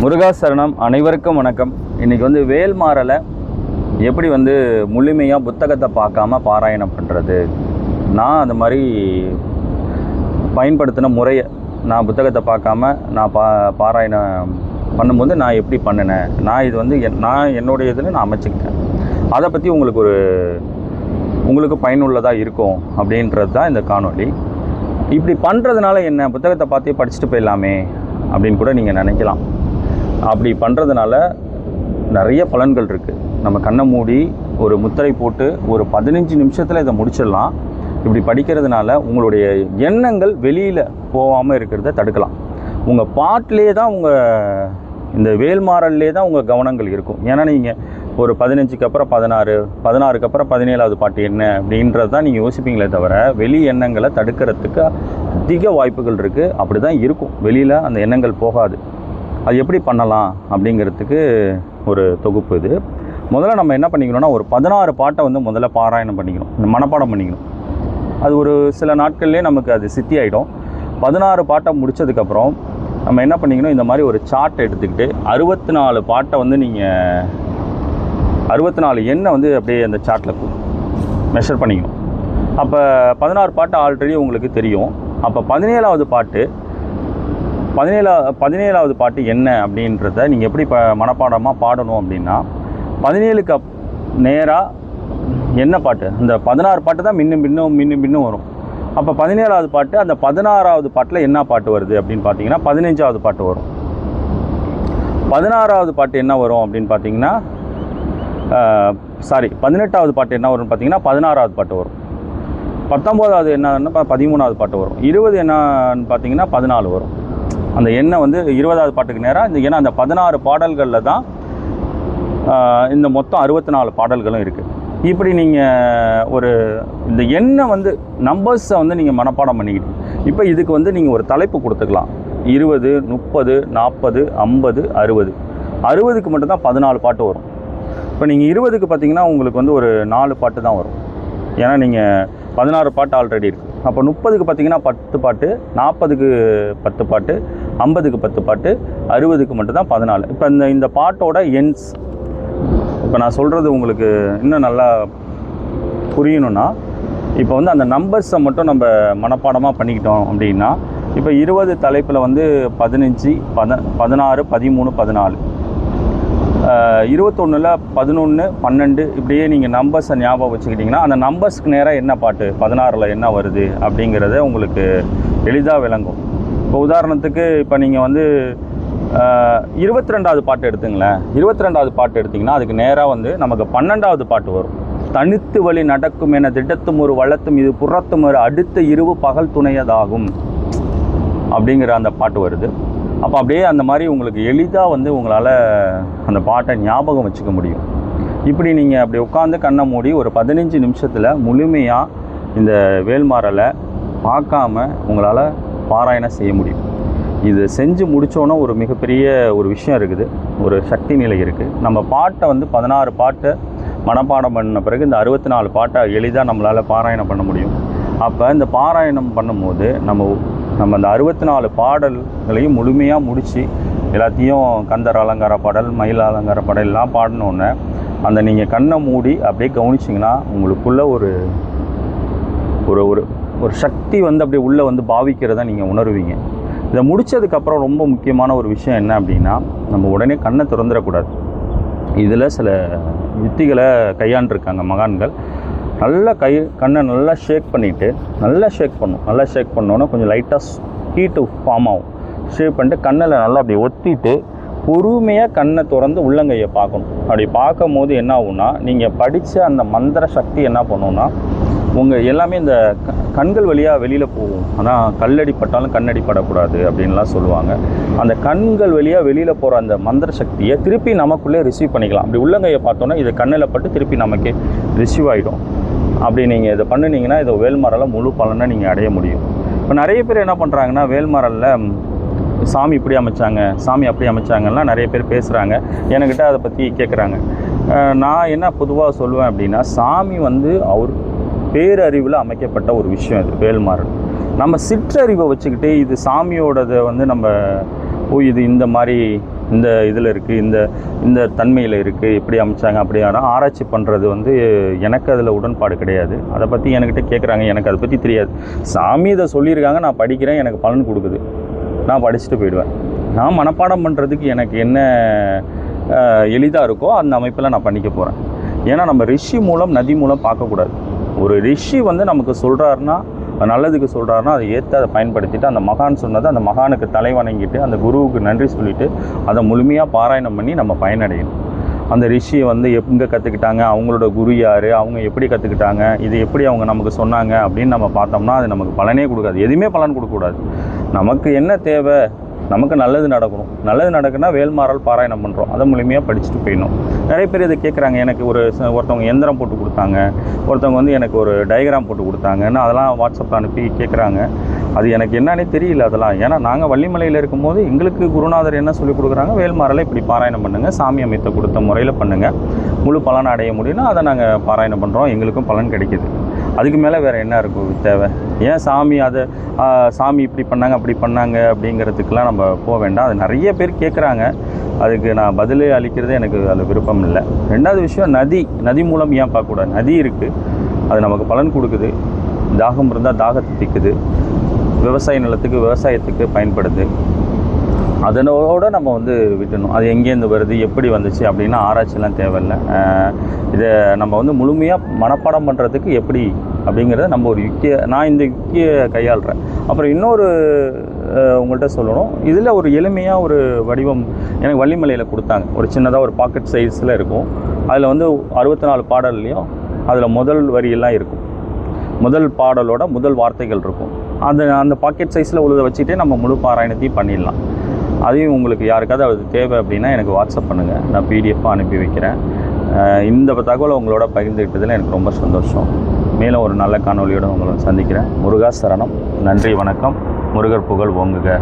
முருகா சரணம் அனைவருக்கும் வணக்கம். இன்றைக்கி வந்து வேல்மாறலை எப்படி வந்து முழுமையாக புத்தகத்தை பார்க்காம பாராயணம் பண்ணுறது நான் அந்த மாதிரி பயன்படுத்தின முறையை நான் புத்தகத்தை பார்க்காம நான் பா பாராயணம் பண்ணும்போது நான் எப்படி பண்ணினேன்? நான் இது வந்து என் நான் என்னுடைய இதில் நான் அமைச்சுக்கிட்டேன். அதை பற்றி உங்களுக்கு ஒரு உங்களுக்கு பயனுள்ளதாக இருக்கும் அப்படின்றது தான் இந்த காணொளி. இப்படி பண்ணுறதுனால என்ன? புத்தகத்தை பார்த்தே படிச்சுட்டு போயிடலாமே அப்படின்னு கூட நீங்கள் நினைக்கலாம். அப்படி பண்ணுறதுனால நிறைய பலன்கள் இருக்குது நம்ம கண்ணை மூடி ஒரு முத்திரை போட்டு ஒரு பதினஞ்சு நிமிஷத்தில் இதை முடிச்சிடலாம். இப்படி படிக்கிறதுனால உங்களுடைய எண்ணங்கள் வெளியில் போகாமல் இருக்கிறத தடுக்கலாம். உங்கள் பாட்டிலே தான் உங்கள் இந்த வேல்மாறல்லே தான் உங்கள் கவனங்கள் இருக்கும். ஏன்னா நீங்கள் ஒரு பதினஞ்சுக்கு அப்புறம் பதினாறு பதினாறுக்கு அப்புறம் பதினேழாவது பாட்டு என்ன அப்படின்றது தான் நீங்கள் யோசிப்பீங்களே தவிர வெளி எண்ணங்களை தடுக்கிறதுக்கு அதிக வாய்ப்புகள் இருக்குது அப்படி தான் இருக்கும். வெளியில் அந்த எண்ணங்கள் போகாது. அது எப்படி பண்ணலாம் அப்படிங்கிறதுக்கு ஒரு தொகுப்பு இது. முதல்ல நம்ம என்ன பண்ணிக்கணும்னா ஒரு பதினாறு பாட்டை வந்து முதல்ல பாராயணம் பண்ணிக்கணும். இந்த மனப்பாடம் பண்ணிக்கணும். அது ஒரு சில நாட்கள்லேயே நமக்கு அது சித்தி ஆகிடும் பதினாறு பாட்டை முடித்ததுக்கப்புறம் நம்ம என்ன பண்ணிக்கணும் இந்த மாதிரி ஒரு சார்ட் எடுத்துக்கிட்டு அறுபத்தி நாலு பாட்டை வந்து நீங்கள் அறுபத்தி நாலு எண்ணை வந்து அப்படியே அந்த சார்ட்டில் மெஷர் பண்ணிக்கணும். அப்போ பதினாறு பாட்டு ஆல்ரெடி உங்களுக்கு தெரியும். அப்போ பதினேழாவது பாட்டு பதினேழா பதினேழாவது பாட்டு என்ன அப்படின்றத நீங்கள் எப்படி இப்போ மனப்பாடமாக பாடணும் அப்படின்னா பதினேழுக்கு அப் நேராக என்ன பாட்டு? இந்த பதினாறு பாட்டு தான் மின்னும் பின்னும் மின்னும் பின்னும் வரும். அப்போ பதினேழாவது பாட்டு அந்த பதினாறாவது பாட்டில் என்ன பாட்டு வருது அப்படின்னு பார்த்தீங்கன்னா பதினஞ்சாவது பாட்டு வரும். பதினாறாவது பாட்டு என்ன வரும் அப்படின்னு பார்த்தீங்கன்னா சாரி பதினெட்டாவது பாட்டு என்ன வரும்னு பார்த்தீங்கன்னா பதினாறாவது பாட்டு வரும். பத்தொம்போதாவது என்னன்னா பதிமூணாவது பாட்டு வரும். இருபது என்னன்னு பார்த்தீங்கன்னா பதினாலு வரும். அந்த எண்ணெய் வந்து இருபதாவது பாட்டுக்கு நேராக இந்த ஏன்னா அந்த பதினாறு பாடல்களில் தான் இந்த மொத்தம் அறுபத்தி நாலு பாடல்களும் இருக்குது இப்படி நீங்கள் ஒரு இந்த எண்ணெய் வந்து நம்பர்ஸை வந்து நீங்கள் மனப்பாடம் பண்ணிக்கிட்டு இப்போ இதுக்கு வந்து நீங்கள் ஒரு தலைப்பு கொடுத்துக்கலாம். இருபது முப்பது நாற்பது ஐம்பது அறுபது. அறுபதுக்கு மட்டும்தான் பதினாலு பாட்டு வரும். இப்போ நீங்கள் இருபதுக்கு பார்த்தீங்கன்னா உங்களுக்கு வந்து ஒரு நாலு பாட்டு தான் வரும். ஏன்னா நீங்கள் பதினாறு பாட்டு ஆல்ரெடி இருக்குது அப்போ முப்பதுக்கு பார்த்தீங்கன்னா பத்து பாட்டு நாற்பதுக்கு பத்து பாட்டு ஐம்பதுக்கு பத்து பாட்டு அறுபதுக்கு மட்டும்தான் பதினாலு. இப்போ இந்த இந்த பாட்டோட எண்ட்ஸ் இப்போ நான் சொல்கிறது உங்களுக்கு இன்னும் நல்லா புரியணும்னா இப்போ வந்து அந்த நம்பர்ஸை மட்டும் நம்ம மனப்பாடமாக பண்ணிக்கிட்டோம் அப்படின்னா இப்போ இருபது தலைப்பில் வந்து பதினஞ்சு பத பதினாறு பதிமூணு பதினாலு. இருபத்தொன்னில் பதினொன்று பன்னெண்டு இப்படியே நீங்கள் நம்பர்ஸை ஞாபகம் வச்சுக்கிட்டிங்கன்னா அந்த நம்பர்ஸ்க்கு நேராக என்ன பாட்டு பதினாறில் என்ன வருது அப்படிங்கிறத உங்களுக்கு எளிதாக விளங்கும். இப்போ உதாரணத்துக்கு இப்போ நீங்கள் வந்து இருபத்தி ரெண்டாவது பாட்டு எடுத்துங்களேன். இருபத்தி ரெண்டாவது பாட்டு எடுத்திங்கன்னா அதுக்கு நேராக வந்து நமக்கு பன்னெண்டாவது பாட்டு வரும். தனித்து வழி நடக்கும் என திட்டத்தும் ஒரு வளத்தும் இது புறத்தும் ஒரு அடுத்த இரவு பகல் துணையதாகும். அப்படிங்கிற அந்த பாட்டு வருது. அப்போ அப்படியே அந்த மாதிரி உங்களுக்கு எளிதாக வந்து உங்களால் அந்த பாட்டை ஞாபகம் வச்சுக்க முடியும். இப்படி நீங்கள் அப்படி உட்காந்து கண்ணை மூடி ஒரு பதினஞ்சு நிமிஷத்தில் முழுமையாக இந்த வேல்மாறலை பார்க்காம உங்களால் பாராயணம் செய்ய முடியும். இது செஞ்சு முடித்தோன்னா ஒரு மிகப்பெரிய ஒரு விஷயம் இருக்குது. ஒரு சக்தி நிலை இருக்குது நம்ம பாட்டை வந்து பதினாறு பாட்டை மனப்பாடம் பண்ண பிறகு இந்த அறுபத்தி நாலு பாட்டை எளிதாக நம்மளால் பாராயணம் பண்ண முடியும். அப்போ இந்த பாராயணம் பண்ணும்போது நம்ம நம்ம அந்த அறுபத்தி நாலு பாடல்களையும் முழுமையாக முடித்து எல்லாத்தையும் கந்தர் அலங்கார பாடல் மயில் அலங்கார பாடல் எல்லாம் பாடினோன்னே அந்த நீங்கள் கண்ணை மூடி அப்படியே கவனிச்சிங்கன்னா உங்களுக்குள்ள ஒரு ஒரு ஒரு ஒரு சக்தி வந்து அப்படியே உள்ளே வந்து பாவிக்கிறத நீங்கள் உணருவீங்க. இதை முடித்ததுக்கப்புறம் ரொம்ப முக்கியமான ஒரு விஷயம் என்ன அப்படின்னா நம்ம உடனே கண்ணை திறந்துடக்கூடாது. இதில் சில யுத்திகளை கையாண்டிருக்காங்க மகான்கள். நல்லா கை கண்ணை நல்லா ஷேக் பண்ணிவிட்டு நல்லா ஷேக் பண்ணும். நல்லா ஷேக் பண்ணோன்னா கொஞ்சம் லைட்டாக ஹீட்டு ஃபார்ம் ஆகும். ஷேக் பண்ணிட்டு கண்ணில் நல்லா அப்படி ஒத்திட்டு பொறுமையாக கண்ணை திறந்து உள்ளங்கையை பார்க்கணும். அப்படி பார்க்கும் போது என்ன ஆகும்னா நீங்கள் படித்த அந்த மந்திர சக்தி என்ன பண்ணுன்னா உங்கள் எல்லாமே இந்த கண்கள் வழியாக வெளியில் போகும். ஆனால் கல்லடி பட்டாலும் கண்ணடி படக்கூடாது அப்படின்லாம் சொல்லுவாங்க. அந்த கண்கள் வழியாக வெளியில் போகிற அந்த மந்திர சக்தியை திருப்பி நமக்குள்ளே ரிசீவ் பண்ணிக்கலாம். அப்படி உள்ளங்கையை பார்த்தோன்னா இது கண்ணில் பட்டு திருப்பி நமக்கே ரிசீவ் ஆகிடும் அப்படி நீங்கள் இதை பண்ணினீங்கன்னா இதை வேல்மரலில் முழு பலனை நீங்கள் அடைய முடியும். இப்போ நிறைய பேர் என்ன பண்ணுறாங்கன்னா வேல்மரலில் சாமி இப்படி அமைச்சாங்க சாமி அப்படி அமைச்சாங்கலாம் நிறைய பேர் பேசுகிறாங்க என்கிட்ட அதை பற்றி கேட்குறாங்க நான் என்ன பொதுவாக சொல்லுவேன் அப்படின்னா சாமி வந்து அவர் பேரறிவில் அமைக்கப்பட்ட ஒரு விஷயம் இது வேல்மாறன். நம்ம சிற்றறிவை வச்சுக்கிட்டு இது சாமியோடதை வந்து நம்ம ஓ இது இந்த மாதிரி இந்த இதில் இருக்குது இந்த இந்த தன்மையில் இருக்குது எப்படி அமைச்சாங்க அப்படி ஆனால் ஆராய்ச்சி பண்ணுறது வந்து எனக்கு அதில் உடன்பாடு கிடையாது. அதை பற்றி என்கிட்ட கேட்குறாங்க எனக்கு அதை பற்றி தெரியாது. சாமி இதை சொல்லியிருக்காங்க நான் படிக்கிறேன் எனக்கு பலன் கொடுக்குது. நான் படிச்சுட்டு போயிடுவேன். நான் மனப்பாடம் பண்ணுறதுக்கு எனக்கு என்ன எளிதாக இருக்கோ அந்த அமைப்பில் நான் பண்ணிக்க போகிறேன் ஏன்னா நம்ம ரிஷி மூலம் நதி மூலம் பார்க்கக்கூடாது. ஒரு ரிஷி வந்து நமக்கு சொல்கிறாருன்னா நல்லதுக்கு சொல்கிறாருன்னா அதை ஏற்று அதை பயன்படுத்திட்டு அந்த மகான் சொன்னதை அந்த மகானுக்கு தலை வணங்கிட்டு அந்த குருவுக்கு நன்றி சொல்லிவிட்டு அதை முழுமையாக பாராயணம் பண்ணி நம்ம பயனடையணும். அந்த ரிஷியை வந்து எங்கே கற்றுக்கிட்டாங்க அவங்களோட குரு யார் அவங்க எப்படி கற்றுக்கிட்டாங்க இது எப்படி அவங்க நமக்கு சொன்னாங்க அப்படின்னு நம்ம பார்த்தோம்னா அது நமக்கு பலனே கொடுக்காது. எதுவுமே பலன் கொடுக்கக்கூடாது. நமக்கு என்ன தேவை? நமக்கு நல்லது நடக்கணும். நல்லது நடக்குன்னா வேல்மாறல் பாராயணம் பண்ணுறோம் அதை மூலியமாக படிச்சுட்டு போயிடணும். நிறைய பேர் இதை கேட்குறாங்க எனக்கு ஒரு ஒருத்தவங்க எந்திரம் போட்டு கொடுத்தாங்க. ஒருத்தவங்க வந்து எனக்கு ஒரு டயக்ராம் போட்டு கொடுத்தாங்கன்னு அதெல்லாம் வாட்ஸ்அப்பில் அனுப்பி கேட்குறாங்க அது எனக்கு என்னன்னே தெரியல அதெல்லாம். ஏன்னா நாங்கள் வள்ளிமலையில் இருக்கும்போது எங்களுக்கு குருநாதர் என்ன சொல்லி கொடுக்குறாங்க? வேல்மாறலை இப்படி பாராயணம் பண்ணுங்கள் சாமி அமைத்த கொடுத்த முறையில் பண்ணுங்கள் முழு பலன் அடைய முடியும்னா அதை நாங்கள் பாராயணம் பண்ணுறோம் எங்களுக்கும் பலன் கிடைக்கிது. அதுக்கு மேலே வேறு என்ன இருக்கும் தேவை? ஏன் சாமி அதை சாமி இப்படி பண்ணாங்க அப்படி பண்ணாங்க அப்படிங்கிறதுக்கெலாம் நம்ம போக வேண்டாம். அது நிறைய பேர் கேட்குறாங்க அதுக்கு நான் பதிலே அளிக்கிறது எனக்கு அதில் விருப்பம் இல்லை. ரெண்டாவது விஷயம் நதி நதி மூலம் ஏன் பார்க்கக்கூடாது? நதி இருக்குது அது நமக்கு பலன் கொடுக்குது. தாகம் இருந்தால் தாகத்தை திக்குது. விவசாய நிலத்துக்கு விவசாயத்துக்கு பயன்படுது. அதனோட நம்ம வந்து விட்டணும். அது எங்கேருந்து வருது எப்படி வந்துச்சு அப்படின்னா ஆராய்ச்சிலாம் தேவையில்லை. இதை நம்ம வந்து முழுமையாக மனப்பாடம் பண்ணுறதுக்கு எப்படி அப்படிங்கிறத நம்ம ஒரு யுக்தியை நான் இந்த யுக்தியை கையாளுறேன். அப்புறம் இன்னொரு உங்கள்கிட்ட சொல்லணும். இதில் ஒரு எளிமையாக ஒரு வடிவம் எனக்கு வள்ளிமலையில் கொடுத்தாங்க. ஒரு சின்னதாக ஒரு பாக்கெட் சைஸில் இருக்கும். அதில் வந்து அறுபத்தி நாலு பாடல்லையும் அதில் முதல் வரியெல்லாம் இருக்கும். முதல் பாடலோட முதல் வார்த்தைகள் இருக்கும். அந்த அந்த பாக்கெட் சைஸில் உள்ளதை வச்சுட்டே நம்ம முழு பாராயணத்தையும் பண்ணிடலாம். அதையும் உங்களுக்கு யாருக்காவது அது தேவை அப்படின்னா எனக்கு வாட்ஸ்அப் பண்ணுங்கள் நான் பிடிஎஃபாக அனுப்பி வைக்கிறேன். இந்த தகவலை உங்களோட பகிர்ந்துக்கிட்டதில் எனக்கு ரொம்ப சந்தோஷம். மேலும் ஒரு நல்ல காணொளியோடு உங்களை சந்திக்கிறேன். முருகா சரணம். நன்றி வணக்கம். முருகர் புகழ் ஓங்குக.